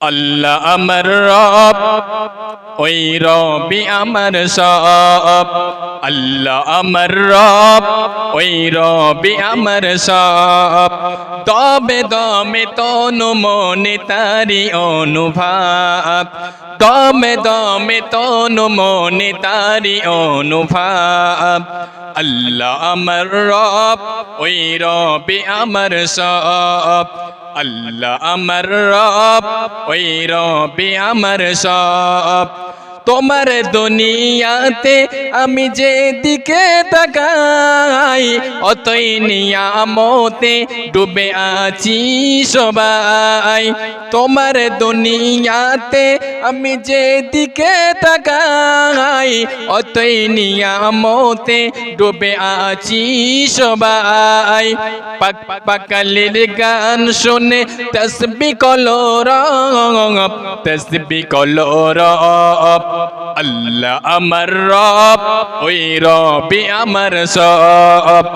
আল্লাহ আমার রব ওই রবি আমার সব। আল্লাহ আমার রব, ওই রবি আমার সব। তবে দমে তনু মনে তারি অনুভাব। দমে দমে তনু মনে তারি অনুভাব। আল্লাহ আমার রব, ওই রবি আমার সব। আল্লাহ আমার রব, ওই রবি আমার সব। তোমার দুনিয়াতে আমি যে যেদিকে তাকাই, অতই নিয়ামতে ডুবে আছি সবাই। তোমার দুনিয়াতে আমি যে যেদিকে তাকাই, অতই নিয়ামতে ডুবে আছি সবাই। পাক পাকালির গান শুনে তসবি কলো রঙ তসবি কলো রব। আল্লাহ আমার রব, ওই রবি আমার সব।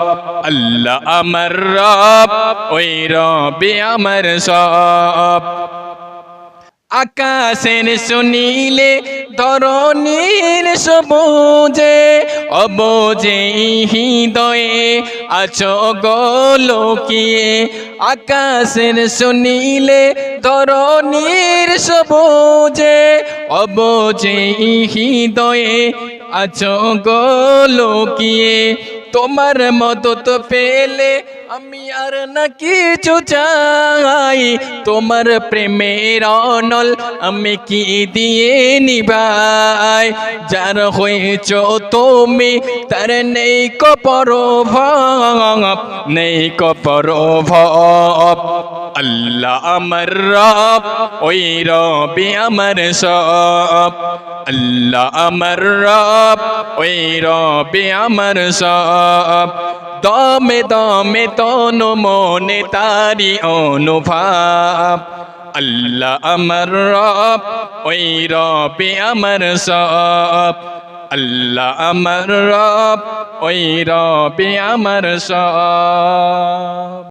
আল্লাহ আমার রব, ওই রবি আমার সব। আকাশের শুনিলে ধরনীর সবুজে, অবজে হৃদয়ে আছো গোলকিয়ে আকাশের শুনিলে ধরনীর সবুজে অবজে হৃদয়ে আছো গোলকিয়ে তোমার মদত পেলে আমি আর না কিছু চাই। তোমার প্রেমের অনল আমি কি দিয়ে নিভাই যার হয়েছ তুমি, তার নেই কপর ভাব নেই কপর ভাব। আল্লাহ আমার রব, ওই রবি আমার সব। আল্লাহ আমার রব, ওই রবি আমার সব। দমে দমে তনু মনে তারি অনুভাব। আল্লাহ আমার রব, ওই রবি আমার সব। আল্লাহ আমার রব ওই রবি আমার সব।